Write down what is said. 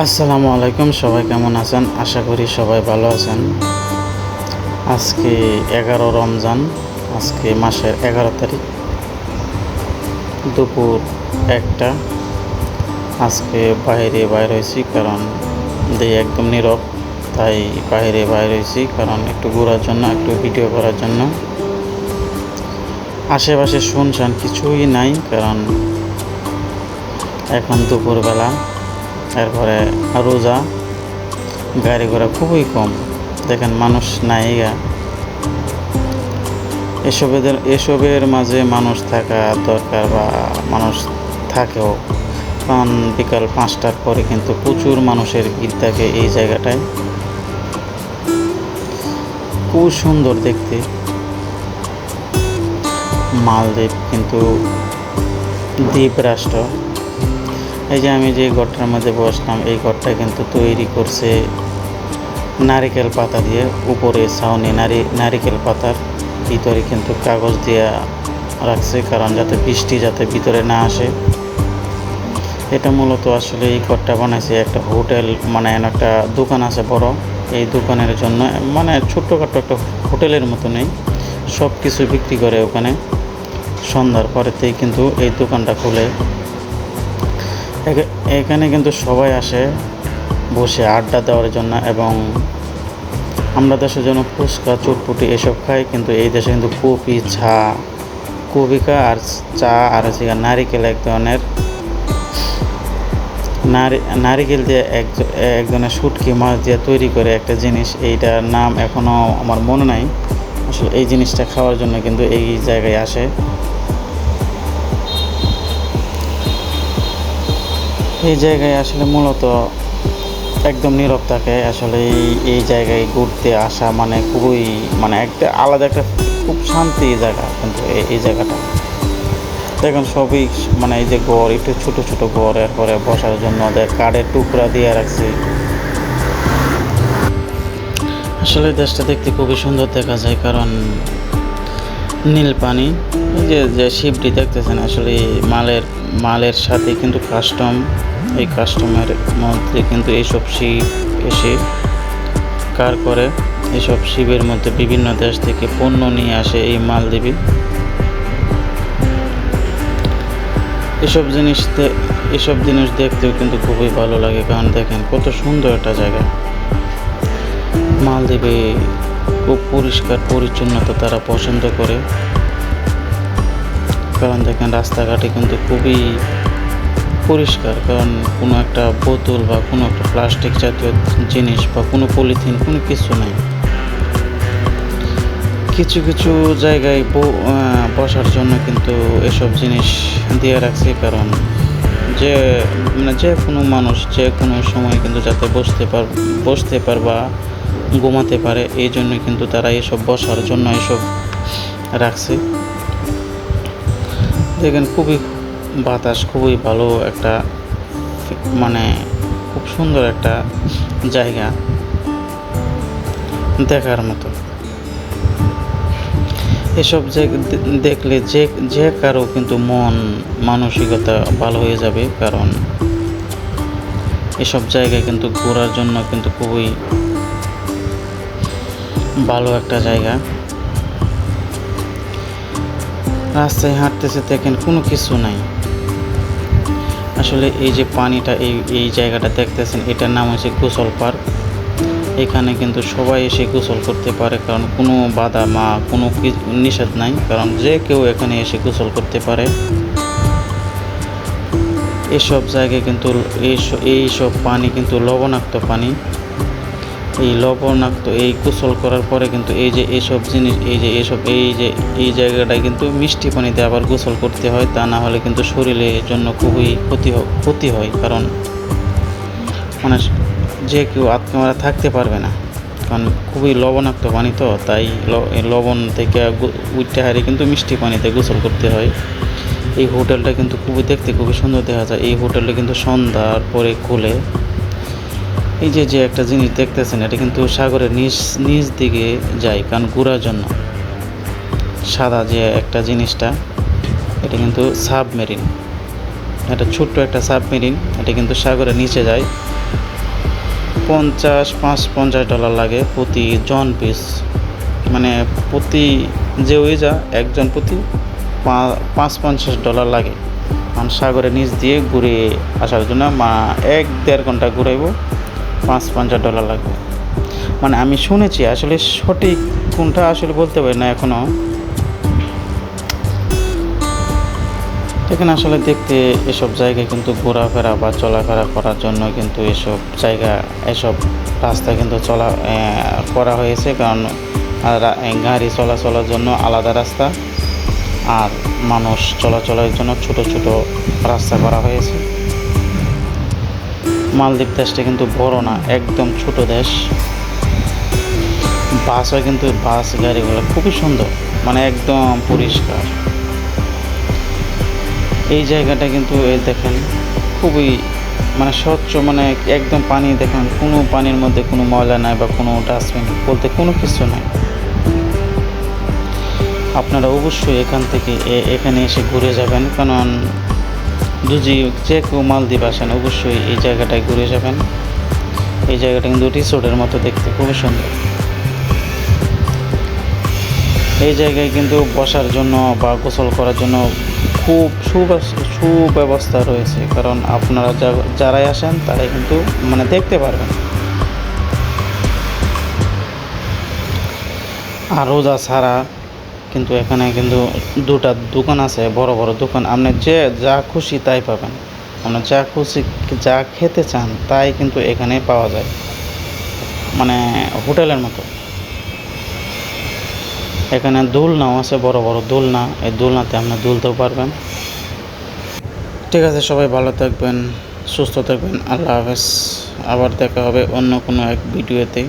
আসসালামু আলাইকুম, সবাই কেমন আছেন? আশা করি সবাই ভালো আছেন। আজকে এগারো রমজান, আজকে মাসের এগারো তারিখ। দুপুর একটা। আজকে বাইরে বাইর হয়েছি কারণ দিয়ে একদম নীরব, তাই বাইরে বাইর হয়েছি কারণ একটু ঘোরার জন্য, একটু ভিডিও করার জন্য। আশেপাশে শুনশান কিছুই নাই, কারণ এখন দুপুরবেলা। এরপরে রোজা গাড়ি ঘোড়া খুবই কম। দেখেন মানুষ নাই গা। এসবের এসবের মাঝে মানুষ থাকা দরকার বা মানুষ থাকেও। কারণ বিকাল পাঁচটার পরে কিন্তু প্রচুর মানুষের ভিড় থাকে এই জায়গাটায়। খুব সুন্দর দেখতে। মালদ্বীপ কিন্তু দ্বীপ রাষ্ট্র এই যে আমি যে ঘরটার মধ্যে বসলাম, এই ঘরটা কিন্তু তৈরি করছে নারিকেল পাতা দিয়ে। উপরে ছাউনি নারি, নারিকেল পাতার ভিতরে কিন্তু কাগজ দিয়ে রাখছে, কারণ যাতে বৃষ্টি যাতে ভিতরে না আসে। এটা মূলত আসলে এই ঘরটা বানাইছে একটা হোটেল মানে একটা দোকান আছে বড়। এই দোকানের জন্য মানে ছোট্টখাটো একটা হোটেলের মতো নেই সব কিছু বিক্রি করে ওখানে। সন্ধ্যার পরেতেই কিন্তু এই দোকানটা খুলে। এখানে কিন্তু সবাই আসে বসে আড্ডা দেওয়ার জন্য এবং আমরা দেশের জন্য ফুচকা, চটপুটি এসব খাই, কিন্তু এই দেশে কিন্তু কপি চা কবিকা আর চা আর হচ্ছে নারিকেল এক ধরনের। নারি, নারিকেল দিয়ে এক এক ধরনের শুটকি মাছ দিয়ে তৈরি করে একটা জিনিস, এইটার নাম এখনও আমার মনে নাই। আসলে এই জিনিসটা খাওয়ার জন্য কিন্তু এই জায়গায় আসে। এই জায়গায় আসলে মূলত একদম নীরব থাকে। আসলে এই এই জায়গায় ঘুরতে আসা মানে খুবই মানে একটা আলাদা একটা খুব শান্তি জায়গা কিন্তু এই- জায়গাটা। দেখুন সবই মানে এই যে গড় একটু ছোট ছোট গড় এরপরে বসার জন্য ওদের কাঠের টুকরা দিয়ে রাখছি। আসলে দেশটা দেখতে খুবই সুন্দর দেখা যায়, কারণ নীল পানি। যে যে শিপটি দেখতেছেন, আসলে মালের মালের সাথে কিন্তু কাস্টম এই কাস্টমের মধ্যে কিন্তু এইসব শিপ এসে কার করে? এসব শিপের মধ্যে বিভিন্ন দেশ থেকে পণ্য নিয়ে আসে এই মালদ্বীপে। এসব জিনিস এসব জিনিস দেখতেও কিন্তু খুবই ভালো লাগে, কারণ দেখেন কত সুন্দর একটা জায়গা। মালদ্বীপে খুব পরিষ্কার পরিচ্ছন্নতা তারা পছন্দ করে। কারণ দেখেন রাস্তাঘাটে কিন্তু খুবই পরিষ্কার, কারণ কোনো একটা বোতল বা কোনো একটা প্লাস্টিক জাতীয় জিনিস বা কোনো পলিথিন, কোনো কিছু নাই। কিছু কিছু জায়গায় বসার জন্য কিন্তু এসব জিনিস দিয়ে রাখছে, কারণ যে মানে যে কোনো মানুষ যে কোনো সময় কিন্তু যাতে বসতে পার বসতে পার বা ঘুমাতে পারে, এই জন্য কিন্তু তারা এসব বসার জন্য এসব রাখছে। দেখেন খুবই বাতাস, খুবই ভালো একটা মানে খুব সুন্দর একটা জায়গা দেখার মতো। এসব যে দেখলে যে যে কারও কিন্তু মন, মানসিকতা ভালো হয়ে যাবে, কারণ এসব জায়গায় কিন্তু ঘোরার জন্য কিন্তু খুবই ভালো একটা জায়গা। রাস্তায় হাঁটতেছে দেখেন, কোনো কিছু নাই। আসলে এই যে পানিটা এই এই জায়গাটা দেখতেছেন, এটার নাম হচ্ছে গোসল পার্ক। এখানে কিন্তু সবাই এসে গোসল করতে পারে, কারণ কোনো বাধা মা কোনো নিষেধ নাই, কারণ যে কেউ এখানে এসে গোসল করতে পারে। এসব জায়গায় কিন্তু এই সব পানি কিন্তু লবণাক্ত পানি। এই লবণাক্ত এই গোসল করার পরে কিন্তু এই যে এইসব জিনিস, এই যে এইসব এই যে, এই জায়গাটায় কিন্তু মিষ্টি পানিতে আবার গোসল করতে হয়, তা না হলে কিন্তু শরীরের জন্য খুবই ক্ষতি ক্ষতি হয়, কারণ মানে যে কেউ আত্মরা থাকতে পারবে না। কারণ খুবই লবণাক্ত পানি তো, তাই লবণ থেকে উঠতে হারে কিন্তু মিষ্টি পানিতে গোসল করতে হয়। এই হোটেলটা কিন্তু খুবই দেখতে খুবই সুন্দর দেখা যায়। এই হোটেলটা কিন্তু সন্ধ্যার পরে খুলে। এই যে যে একটা জিনিস দেখতেছেন, এটা কিন্তু সাগরের নিচ নিচ দিকে যায়, কারণ ঘোরার জন্য। সাদা যে একটা জিনিসটা, এটা কিন্তু সাবমেরিন। এটা ছোট্ট একটা সাবমেরিন, এটা কিন্তু সাগরের নিচে যায়। পঞ্চাশ পাঁচ পঞ্চাশ ডলার লাগে প্রতি জন পিস মানে প্রতি যে ওই যা, একজন প্রতি পাঁচ পঞ্চাশ ডলার লাগে। কারণ সাগরের নিচ দিয়ে ঘুরে আসার জন্য মা, এক দেড় ঘণ্টা ঘুরাইব। পাঁচ পঞ্চাশ ডলার লাগবে। মানে আমি শুনেছি, আসলে সঠিক কোনটা আসলে বলতে পারি না এখনও এখানে আসলে দেখতে এসব জায়গায় কিন্তু ঘোরাফেরা বা চলাফেরা করার জন্য কিন্তু এসব জায়গা, এসব রাস্তা কিন্তু চলা করা হয়েছে। কারণ গাড়ি চলাচলের জন্য আলাদা রাস্তা। আর মানুষ চলাচলের জন্য ছোট ছোট রাস্তা করা হয়েছে। মালদ্বীপ দেশটা কিন্তু বড় না, একদম ছোট দেশ। বাসও কিন্তু বাস, গাড়িগুলো খুবই সুন্দর মানে একদম পরিষ্কার। এই জায়গাটা কিন্তু এই দেখেন, খুবই মানে স্বচ্ছ মানে একদম পানি দেখেন, কোনো পানির মধ্যে কোনো ময়লা নাই বা কোনো ডাস্টবিন, বলতে কোনো কিছু নাই। আপনারা অবশ্যই এখান থেকে এখানে এসে ঘুরে যাবেন, কারণ যদি যে কেউ মালদ্বীপ আসেন, অবশ্যই এই জায়গাটায় ঘুরে যাবেন। এই জায়গাটা কিন্তু রিসোর্টের মতো দেখতে, খুবই সুন্দর। এই জায়গায় কিন্তু বসার জন্য বা গোসল করার জন্য খুব সুব্যবস্থা রয়েছে। কারণ আপনারা যা- যারাই আসেন, তারাই কিন্তু মানে দেখতে পারবেন। আর রোজা ছাড়া কিন্তু এখানে কিন্তু দুটা দোকান আছে, বড় বড় দোকান। আপনি যে যা খুশি তাই পাবেন। আপনার যা খুশি যা খেতে চান তাই কিন্তু এখানে পাওয়া যায়। মানে হোটেলের মতো। এখানে দোলনাও আছে, বড় বড় দোলনা। এই দোলনাতে আপনি দুলতেও পারবেন। ঠিক আছে, সবাই ভালো থাকবেন, সুস্থ থাকবেন। আল্লাহ হাফেজ। আবার দেখা হবে অন্য কোনো এক ভিডিওতে।